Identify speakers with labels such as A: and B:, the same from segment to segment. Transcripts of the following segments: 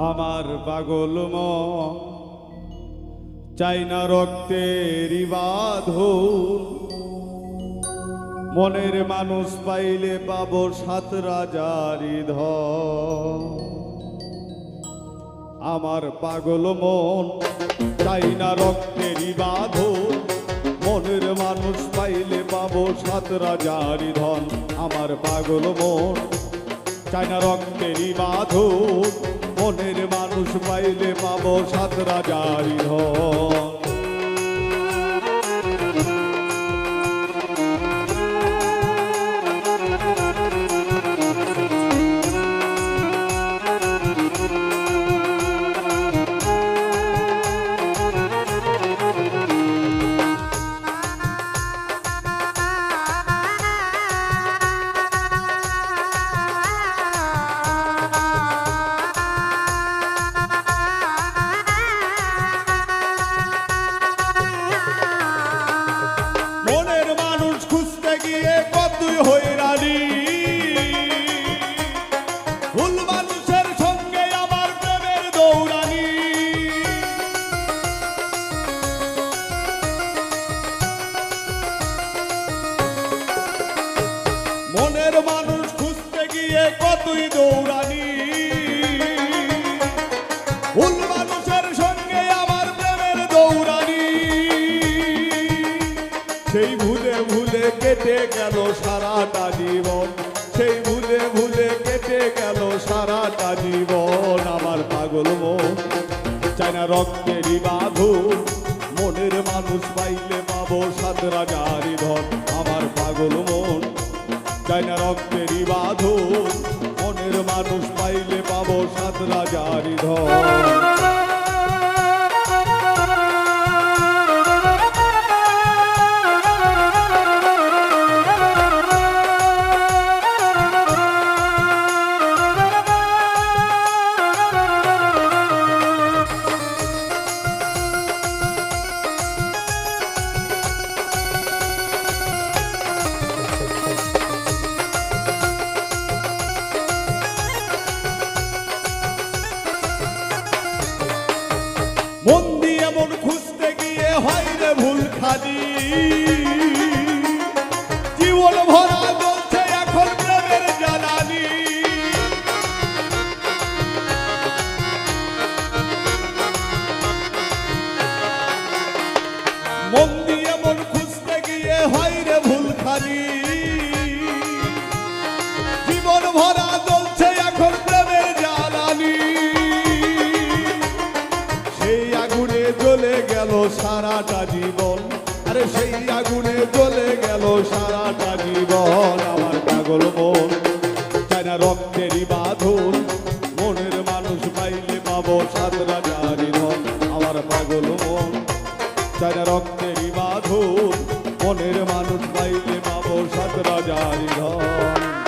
A: আমার পাগল চাই না রক্তের বাঁধন মনের মানুষ পাইলে পাবো সাত রাজারি আমার পাগল মন, চাই না রক্তেরই বাঁধন মনের মানুষ পাইলে পাবো সাত রাজারি ধন। আমার পাগল মন চাই না রক্তেরই বাঁধন মনের মানুষ পাইলে পাবো সাত রাজারি ধন মানুষ খুঁজতে গিয়ে কতই দৌড়ানি। ভুল মানুষের সঙ্গে আমার প্রেমের দৌড়ানি। সেই ভুলে ভুলে কেটে গেল সারাটা জীবন। সেই ভুলে ভুলে কেটে গেল সারাটা জীবন আমার পাগল মন। না রক্তেরই বাঁধন মনের মানুষ পাইলে পাবো সাত রাজারি ধন। আমার পাগল রাজারি ধন। খালি জীবন ভরা গেল সারাটা জীবন। আরে সেই আগুনে জ্বলে গেল সারাটা জীবন আমার পাগল মন। চায় না রক্তেরই বাঁধন, মনের মানুষ পাইলে পাবো সাত রাজারি ধন আমার পাগল মন। চায় না রক্তেরই বাঁধন, মনের মানুষ পাইলে পাবো সাত রাজারি ধন।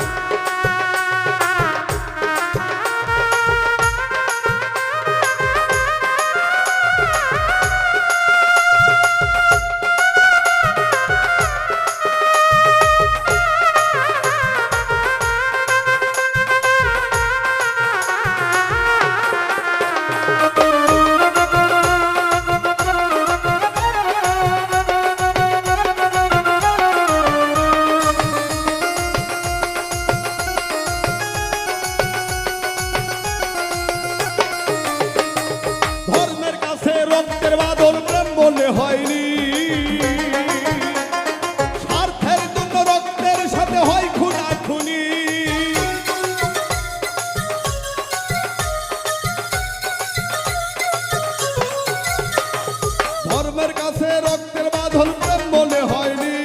A: ধর্মের কাছে রক্তের বাঁধন প্রেম বলে হয়নি।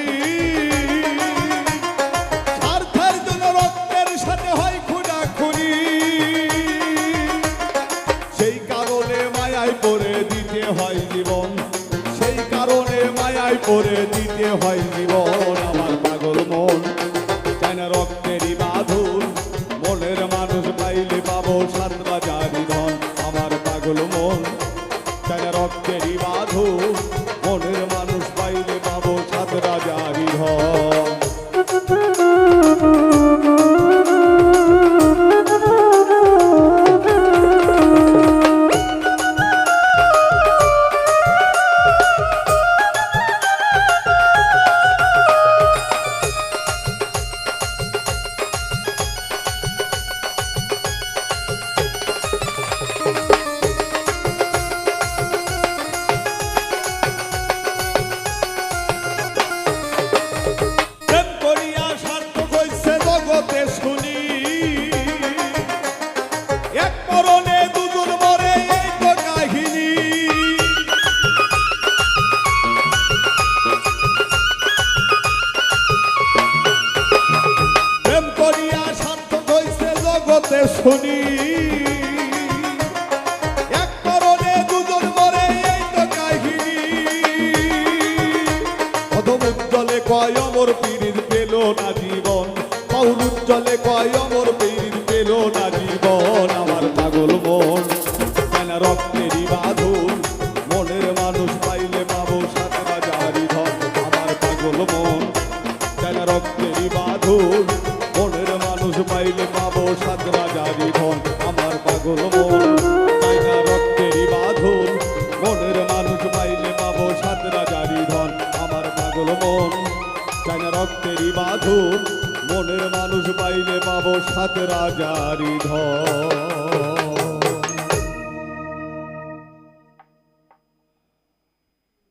A: স্বার্থের জন্য রক্তের সাথে হয় খুনা খুনি সেই কারণে মায়ায় পড়ে দিতে হয় জীবন। সেই কারণে মায়ায় পড়ে দিতে হয় জীবন। আমার পাগল মন চায় রক্তেরই বাঁধন। মনের মানুষ পাইলে পাবো সাত না জীবন, আমার পাগল মন। কেন রক্তেরই বাঁধন মনের মানুষ পাইলে পাবো সাত বাজারি ধন, আমার পাগল মন। কেন রক্তেরই বাঁধন মনের মানুষ পাইলে পাবো সাত রাজারি ধন, আমার পাগল মন। তাই না রক্তেরই বাঁধন মানুষ পাইলে পাবো রাজারি ধন, আমার পাগল মন। চাই না রক্তেরই বাঁধন মনের মানুষ পাইলে পাবো সাত রাজারি ধন।